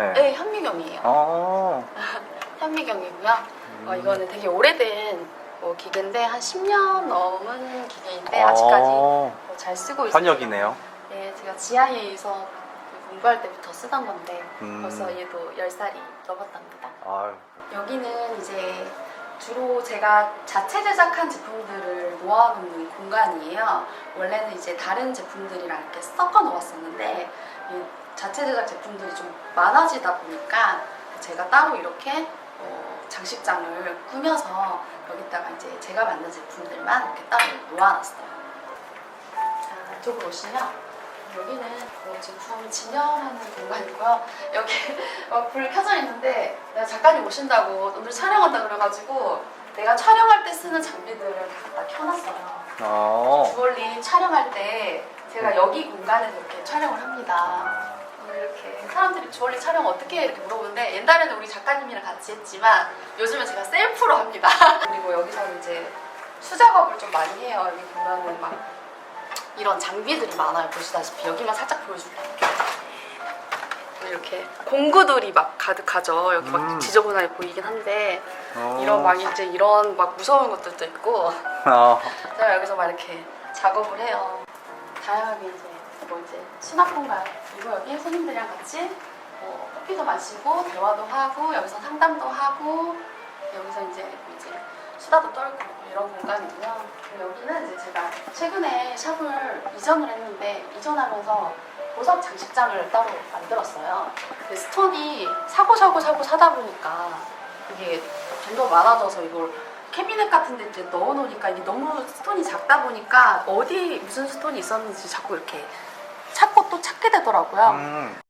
네. 네, 현미경이에요. 어. 현미경이고요. 어, 이거는 되게 오래된 뭐 기계인데 한 10년 넘은 기계인데 아직까지 어. 뭐잘 쓰고 있어요. 현역이네요. 네, 제가 지하에서 그 공부할 때부터 쓰던 건데 음. 벌써 얘도 10살이 넘었답니다. 아유. 여기는 이제 주로 제가 자체 제작한 제품들을 모아놓는 공간이에요. 원래는 이제 다른 제품들이랑 이렇게 섞어 놓았었는데 이 자체 제작 제품들이 좀 많아지다 보니까 제가 따로 이렇게 어, 장식장을 꾸며서 여기다가 이제 제가 만든 제품들만 이렇게 따로 놓아놨어요. 자, 이쪽으로 오시면 여기는 뭐 제품 진열하는 공간이고요. 여기 어, 불 켜져 있는데 내가 작가님 오신다고 오늘 촬영한다 그래가지고 내가 촬영할 때 쓰는 장비들을 다 갖다 켜놨어요. 어. 주얼리 촬영할 때 제가 여기 공간에서 이렇게 촬영을 합니다. 이렇게 사람들이 주얼리 촬영 어떻게 해 이렇게 물어보는데 옛날에는 우리 작가님이랑 같이 했지만 요즘은 제가 셀프로 합니다. 그리고 여기서는 이제 수작업을 좀 많이 해요. 여기 보면은 막 이런 장비들이 많아요. 보시다시피 여기만 살짝 보여줄게요. 이렇게 공구들이 막 가득하죠. 여기 막 음. 지저분하게 보이긴 한데 어. 이런 막 이제 이런 막 무서운 것들도 있고 어. 제가 여기서 막 이렇게 작업을 해요. 다양하게 이제 뭐 이제 수납 공간 그리고 여기 손님들이랑 같이 뭐 커피도 마시고 대화도 하고 여기서 상담도 하고 여기서 이제 뭐 이제 수다도 떨고 이런 이전을 했는데 이전하면서 보석 장식장을 따로 만들었어요. 스톤이 사고 사고 사고 사다 보니까 이게 점점 많아져서 이걸 캐비넷 같은 데 이제 넣어 놓으니까 이게 너무 스톤이 작다 보니까 어디 무슨 스톤이 있었는지 자꾸 이렇게 찾고 또 찾게 되더라고요. 음.